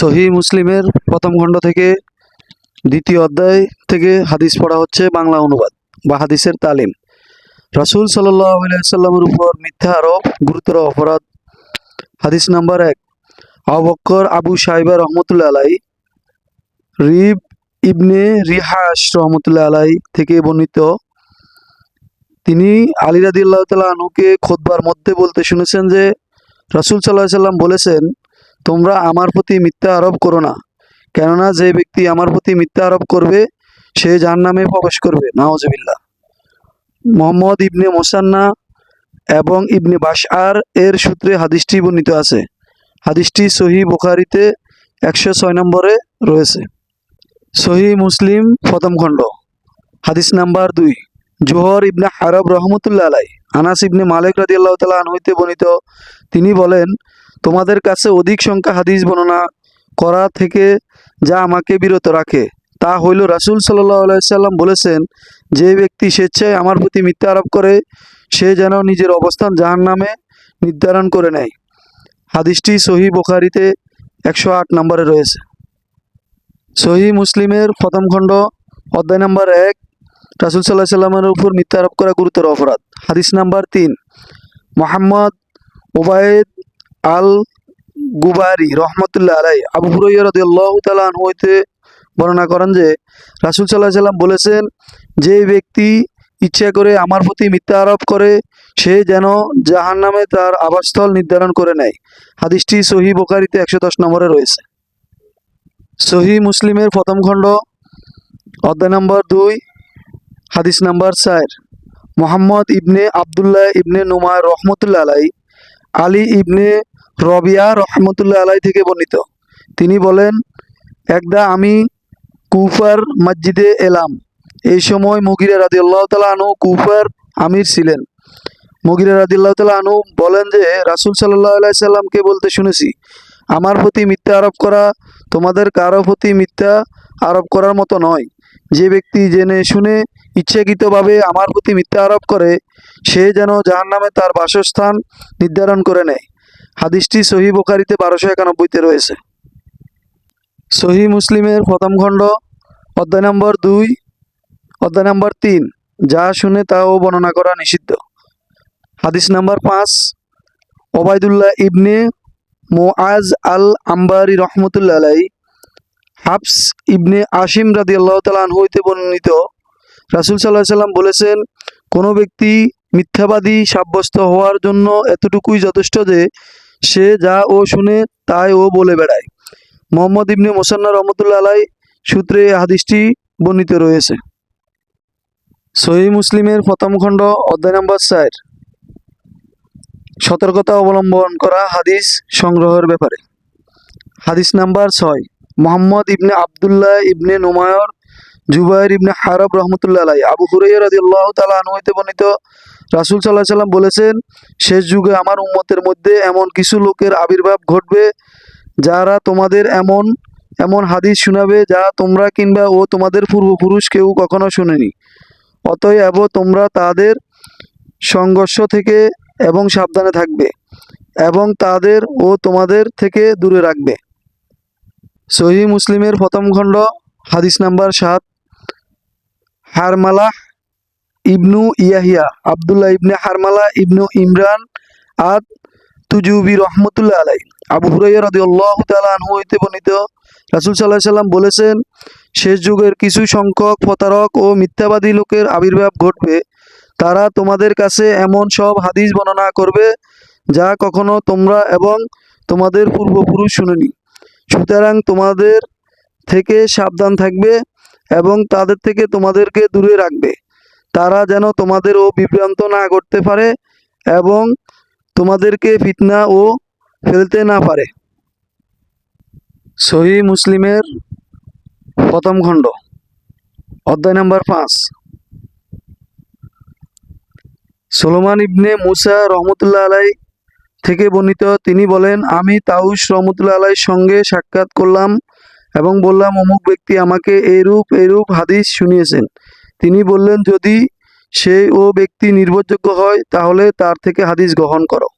সহি মুসলিমের প্রথম খণ্ড থেকে দ্বিতীয় অধ্যায় থেকে হাদিস পড়া হচ্ছে বাংলা অনুবাদ বা হাদিসের তালিম। রাসুল সাল্লামের উপর মিথ্যা আরোপ, গুরুতর অপরাধ। হাদিস নাম্বার এক আবক্কর আবু সাইবা রহমতুল্লাহ আলাই রিব ইবনে রিহাস রহমতুল্লাহ আলাই থেকে বর্ণিত। তিনি আলী রাদিল্লাহ আনুকে খোদবার মধ্যে বলতে শুনেছেন যে, রাসুল সাল্লাহ সাল্লাম বলেছেন তোমরা আমার প্রতি মিথ্যা আরোপ করো না। কেননা যে ব্যক্তি আমার প্রতি মিথ্যা আরোপ করবে, সে যার নামে প্রবেশ করবে। নাওজবিল্লা মোহাম্মদ ইবনে মোসান্না এবং ইবনে বাশআর এর সূত্রে হাদিসটি বর্ণিত আছে। হাদিসটি সহি বুখারিতে একশো ছয় নম্বরে রয়েছে। সহি মুসলিম প্রথম খণ্ড। হাদিস নাম্বার দুই। জোহর ইবনে আরব রহমতুল্লা আলাই আনাস ইবনে মালিক রাদি আল্লাহ তালা হইতে বর্ণিত। তিনি বলেন তোমাদের কাছে অধিক সংখ্যা হাদিস বর্ণনা করা থেকে যা আমাকে বিরত রাখে, তা হইল রাসুল সাল্লাহ সাল্লাম বলেছেন, যে ব্যক্তি স্বেচ্ছায় আমার প্রতি মিথ্যা আরোপ করে, সে যেন নিজের অবস্থান জাহান নামে নির্ধারণ করে নেয়। হাদিসটি সহি বোখারিতে একশো আট নম্বরে রয়েছে। সহি মুসলিমের প্রথম খণ্ড, অধ্যায় নাম্বার এক, রাসুল সাল্লাহ সাল্লামের উপর মিথ্যা আরোপ করা গুরুতর অপরাধ। হাদিস নাম্বার তিন, মোহাম্মদ ওবায়দ আল গুবারি রহমতুল্লাহ আলাই আবু হুরাইয়া রাদিয়াল্লাহু তাআলা হইতে বর্ণনা করেন যে, রাসূল আলাইহি সাল্লাম বলেছেন, যে ব্যক্তি ইচ্ছা করে আমার প্রতি মিথ্যা আরোপ করে, সে যেন জাহান্নামে তার আবাসস্থল নির্ধারণ করে নেয়। হাদিসটি সহি বোকারিতে একশো দশ নম্বরে রয়েছে। সহি মুসলিমের প্রথম খণ্ড, অধ্যায় নম্বর দুই, হাদিস নাম্বার চার। মোহাম্মদ ইবনে আবদুল্লাহ ইবনে নুমায় রহমতুল্লাহ আলাই আলী ইবনে রবিয়া রহমতুল্লাহ আলাই থেকে বর্ণিত। তিনি বলেন, একদা আমি কুফার মসজিদে এলাম। এই সময় মুগিরা রাদি আল্লাহ তালা আনু কুফার আমির ছিলেন। মুগিরা রাদি আল্লাহ তালা আনু বলেন যে, রাসুল সাল্লাহ সাল্লামকে বলতে শুনেছি, আমার প্রতি মিথ্যা আরোপ করা তোমাদের কারও প্রতি মিথ্যা আরোপ করার মতো নয়। যে ব্যক্তি জেনে শুনে ইচ্ছাকৃতভাবে আমার প্রতি মিথ্যা আরোপ করে, সে যেন জাহান নামে তার বাসস্থান নির্ধারণ করে নেয়। হাদিসটি সহি বোকারিতে বারোশো একানব্বইতে রয়েছে। সহি মুসলিমের প্রথম খণ্ড, অধ্যায় নম্বর দুই, অধ্যায় নম্বর তিন, যা শুনে তাও বর্ণনা করা নিষিদ্ধ। হাদিস নাম্বার পাঁচ, ওবায়দুল্লাহ ইবনে মোয়াজ আল আম্বারি রহমতুল্লাহ হাফস ইবনে আসিম রাদি আল্লাহ তালান হইতে বর্ণিত। রাসুল সাল্লাহ সাল্লাম বলেছেন, কোনো ব্যক্তি মিথ্যাবাদী সাব্যস্ত হওয়ার জন্য এতটুকুই যথেষ্ট যে সে যা ও শুনে তাই ও বলে বেড়ায়। মোহাম্মদ ইবনে মোসান্না রহমতুল্লাহ আলাই সূত্রে হাদিসটি বর্ণিত রয়েছে। সহি মুসলিমের প্রথম খণ্ড, অধ্যায় নম্বর চার। সতর্কতা অবলম্বন করা হাদিস সংগ্রহের ব্যাপারে। হাদিস নাম্বার ছয়, মোহাম্মদ ইবনে আবদুল্লাহ ইবনে নুমায়র, জুবাইর ইবনে হারব রহমতুল্লাহ আলাই আবু হুরাইয়া রাদিয়াল্লাহ তাআলা আনহু হইতে বর্ণিত রাসূল আলাইহি সাল্লাম বলেছেন, শেষ যুগে আমার উম্মতের মধ্যে এমন কিছু লোকের আবির্ভাব ঘটবে, যারা তোমাদের এমন এমন হাদিস শোনাবে যা তোমরা কিংবা ও তোমাদের পূর্বপুরুষ কেউ কখনো শুনেনি। অতএব তোমরা তাদের সংঘর্ষ থেকে এবং সাবধানে থাকবে এবং তাদের ও তোমাদের থেকে দূরে রাখবে। সহি মুসলিমের প্রথম খণ্ড, হাদিস নাম্বার সাত, হারমালাহ ইবনু ইয়াহিয়া, আবদুল্লাহ ইবনে হারমালা, ইবনু ইমরান আদ তুজুবি রহমতুল্লাহ আলাই আবু হুরাইয়া রাদিয়াল্লাহু তাআলা আনহু হইতে বর্ণিত, রাসূল আলাইহি সাল্লাম বলেছেন, শেষ যুগের কিছু সংখ্যক প্রতারক ও মিথ্যাবাদী লোকের আবির্ভাব ঘটবে। তারা তোমাদের কাছে এমন সব হাদিস বর্ণনা করবে, যা কখনো তোমরা এবং তোমাদের পূর্বপুরুষ শুনেনি। সুতরাং তোমাদের থেকে সাবধান থাকবে এবং তাদের থেকে তোমাদেরকে দূরে রাখবে। তারা যেন তোমাদেরও বিভ্রান্ত না করতে পারে এবং তোমাদেরকে ফিতনা ও ফেলতে না পারে। সহি মুসলিমের প্রথম খণ্ড, অধ্যায় নাম্বার পাঁচ। সোলোমান ইবনে মুসা রহমতুল্লাহ আলাই থেকে বর্ণিত, তিনি বলেন, আমি তাউস রহমতুল্লাহ আলাইর সঙ্গে সাক্ষাৎ করলাম এবং বললাম, অমুক ব্যক্তি আমাকে এরূপ এরূপ হাদিস শুনিয়েছেন। তিনি বললেন যদি সে ও ব্যক্তি নির্ভরযোগ্য হয় তাহলে তার থেকে হাদিস গ্রহণ করো।